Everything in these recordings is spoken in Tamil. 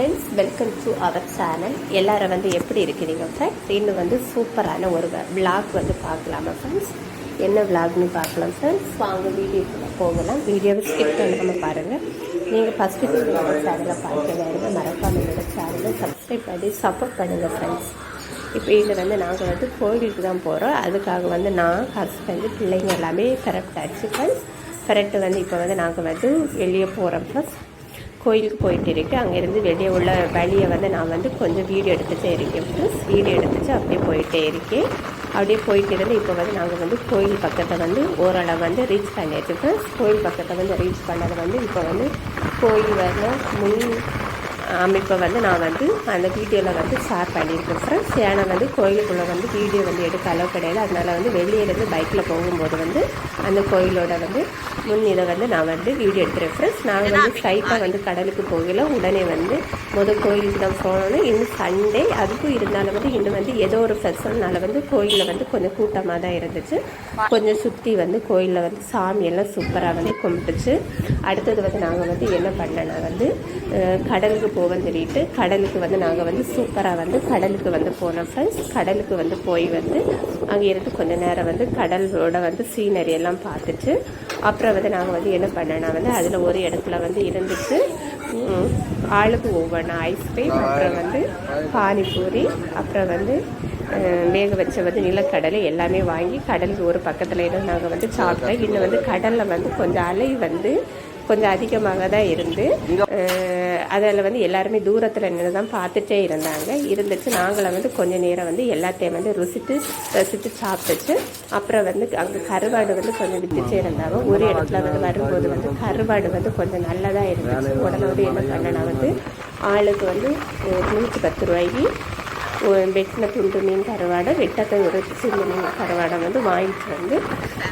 Friends welcome to our channel எல்லோரும் வந்து எப்படி இருக்கிறீங்க ஃப்ரெண்ட்ஸ் இன்னும் வந்து சூப்பரான ஒரு விளாக் வந்து பார்க்கலாமா ஃப்ரெண்ட்ஸ் என்ன விளாக்னு பார்க்கலாம் ஃப்ரெண்ட்ஸ் வாங்க வீடியோக்குள்ளே போகலாம். வீடியோவை ஸ்கிப் பண்ணாமல் பாருங்கள் நீங்கள் ஃபஸ்ட்டு என்னோட சேனலை பார்க்க வேறுங்க மறக்காம என்னோட சேனலை சப்ஸ்கிரைப் பண்ணி சப்போர்ட் பண்ணுங்கள் ஃப்ரெண்ட்ஸ் இப்போ இதில் வந்து நாங்கள் வந்து கோயிலுக்கு தான் போகிறோம் அதுக்காக வந்து நான் ஹஸ்பண்டு பிள்ளைங்க எல்லாமே கரெக்டாகிடுச்சு ஃப்ரெண்ட்ஸ் கரெக்டு வந்து இப்போ வந்து நாங்கள் வந்து வெளியே போகிறோம் ஃப்ரெண்ட்ஸ் கோயிலுக்கு போயிட்டு இருக்கு. அங்கேருந்து வெளியே உள்ள வழியை வந்து நான் வந்து கொஞ்சம் வீடியோ எடுத்துகிட்டே இருக்கேன். ப்ளஸ் வீடியோ எடுத்துகிட்டு அப்படியே போயிட்டே இருக்கேன். அப்படியே போயிட்டு இருந்து இப்போ வந்து நாங்கள் வந்து கோயில் பக்கத்தை வந்து ஓரளவு வந்து ரீச் பண்ணியாச்சு ஃப்ரெண்ட்ஸ் கோயில் பக்கத்தை வந்து ரீச் பண்ணது வந்து இப்போ வந்து கோயில் வந்து முன் அமைப்பை வந்து நான் வந்து அந்த வீடியோவில் வந்து ஷேர் பண்ணியிருக்கேன். ஃப்ரெண்ட்ஸ் ஏன்னா வந்து கோயிலுக்குள்ளே வந்து வீடியோ வந்து எடுக்க அளவு கிடையாது. அதனால் வந்து வெளியிலேருந்து பைக்கில் போகும்போது வந்து அந்த கோயிலோட வந்து முன் இதை வந்து நான் வந்து வீடியோ எடுத்துகிறேன் ஃப்ரெண்ட்ஸ் நாங்கள் வந்து ஸ்ட்ரைட்டாக வந்து கடலுக்கு போகல. உடனே வந்து முதல் கோயிலுக்கு தான் போனோம் இன்னும் சண்டே அதுக்கும் இருந்தாலும் வந்து இன்னும் வந்து ஏதோ ஒரு ஃபெஸ்டிவல்னால வந்து கோயிலில் வந்து கொஞ்சம் கூட்டமாக தான் இருந்துச்சு. கொஞ்சம் சுற்றி வந்து கோயிலில் வந்து சாமியெல்லாம் சூப்பராக வந்து கும்பிட்டுச்சு. அடுத்தது வந்து நாங்கள் வந்து என்ன பண்ணேன்னா வந்து கடலுக்கு போவோம்னு சொல்லிட்டு கடலுக்கு வந்து நாங்கள் வந்து சூப்பராக வந்து கடலுக்கு வந்து போனோம் ஃப்ரெண்ட்ஸ் கடலுக்கு வந்து போய் வந்து அங்கே இருந்து கொஞ்ச நேரம் வந்து கடலோட வந்து சீனரி எல்லாம் பார்த்துட்டு அப்புறம் வந்து நாங்கள் வந்து என்ன பண்ணேன்னா வந்து அதில் ஒரு இடத்துல வந்து இருந்துச்சு ஆளுக்கு ஒவ்வொன்றா ஐஸ்கிரீம் அப்புறம் வந்து பானிபூரி அப்புறம் வந்து வேக வச்ச வந்து நிலக்கடலை எல்லாமே வாங்கி கடலுக்கு ஒரு பக்கத்தில் இருந்து நாங்கள் வந்து சாப்பிட்டோம். இன்னும் வந்து கடலில் வந்து கொஞ்சம் அலை வந்து கொஞ்சம் அதிகமாக தான் இருந்து அதில் வந்து எல்லாருமே தூரத்தில் நின்று தான் பார்த்துட்டே இருந்தாங்க. இருந்துச்சு நாங்களும் வந்து கொஞ்சம் நேரம் வந்து எல்லாத்தையும் வந்து ருசித்து ரசித்து சாப்பிட்டுச்சு அப்புறம் வந்து அங்கே கருவாடு வந்து கொஞ்சம் வித்துச்சே இருந்தாங்க. ஒரு இடத்துல வந்து வரும்போது வந்து கருவாடு வந்து கொஞ்சம் நல்லதாக இருந்துச்சு. உடனே வந்து என்ன பண்ணனா வந்து ஆளுக்கு வந்து நூற்றி பத்து ரூபாய்க்கு வெட்டின துண்டு மீன் கருவாடை வெட்டத்தை ஒரு சின்ன மீன் கருவாடை வந்து வாங்கிட்டு வந்து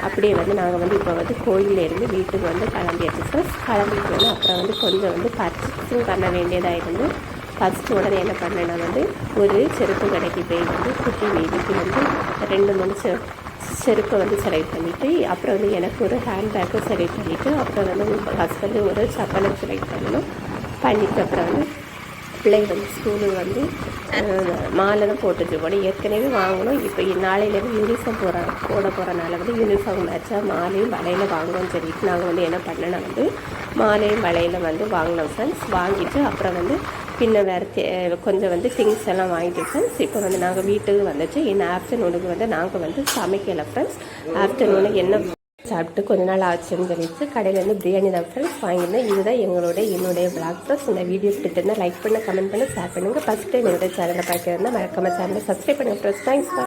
அப்படியே வந்து நாங்கள் வந்து இப்போ வந்து கோயிலேருந்து வீட்டுக்கு வந்து கிளம்பியாச்சு சார் கிளம்பிட்டு வந்து அப்புறம் வந்து கொஞ்சம் வந்து பர்ச்சேஸும் பண்ண வேண்டியதாக இருந்து ஃபஸ்ட்டு உடனே என்ன பண்ணேன்னா வந்து ஒரு செருப்பு கடைக்கு போய் வந்து குட்டி வீதிக்கு வந்து ரெண்டு மூணு செ செருப்பை வந்து செலக்ட் பண்ணிவிட்டு அப்புறம் வந்து எனக்கு ஒரு ஹேண்ட்பேக்கும் செலக்ட் பண்ணிவிட்டு அப்புறம் வந்து ஹஸ்பண்டு ஒரு சப்பலும் செலக்ட் பண்ணணும். பண்ணிட்டு அப்புறம் வந்து பிள்ளைங்க வந்து ஸ்கூலுக்கு வந்து மாலை தான் போட்டுட்டு போனோம் ஏற்கனவே வாங்கணும். இப்போ நாளையிலேருந்து யூனிஃபார்ம் போகிற போட போகிறனால வந்து யூனிஃபார்ம் மேட்சாக மாலையும் வலையில் வாங்கணும்னு சொல்லிட்டு நாங்கள் வந்து என்ன பண்ணோன்னா வந்து மாலையும் வலையில் வந்து வாங்கினோம் ஃப்ரெண்ட்ஸ் வாங்கிட்டு அப்புறம் வந்து பின்ன வேறு தே கொஞ்சம் வந்து திங்ஸ் எல்லாம் வாங்கிட்டு ஃப்ரெண்ட்ஸ் இப்போ வந்து நாங்கள் வீட்டுக்கு வந்துச்சு இன்னும் ஆஃப்டர்நூனுக்கு வந்து நாங்கள் வந்து சமைக்கலை ஃப்ரெண்ட்ஸ் ஆஃப்டர்நூனுக்கு என்ன சாப்பிட்டு கொஞ்ச நாள் ஆச்சுன்னு சொல்லிட்டு கடையிலேருந்து பிரியாணி தான் ஃப்ரெண்ட்ஸ் வாங்கியிருந்தேன். இதுதான் எங்களோட என்னுடைய பிளாக் ப்ளஸ் இந்த வீடியோ பிடிச்சிருந்தா லைக் பண்ண கமெண்ட் பண்ண ஷேர் பண்ணுங்கள் ஃபஸ்ட் டைம் என்னோட சேனலை பார்க்கிறதா மறக்காம சேனலை சப்ஸ்கிரைப் பண்ணுங்கள் ஃப்ரெண்ட்ஸ் தேங்க்ஸ்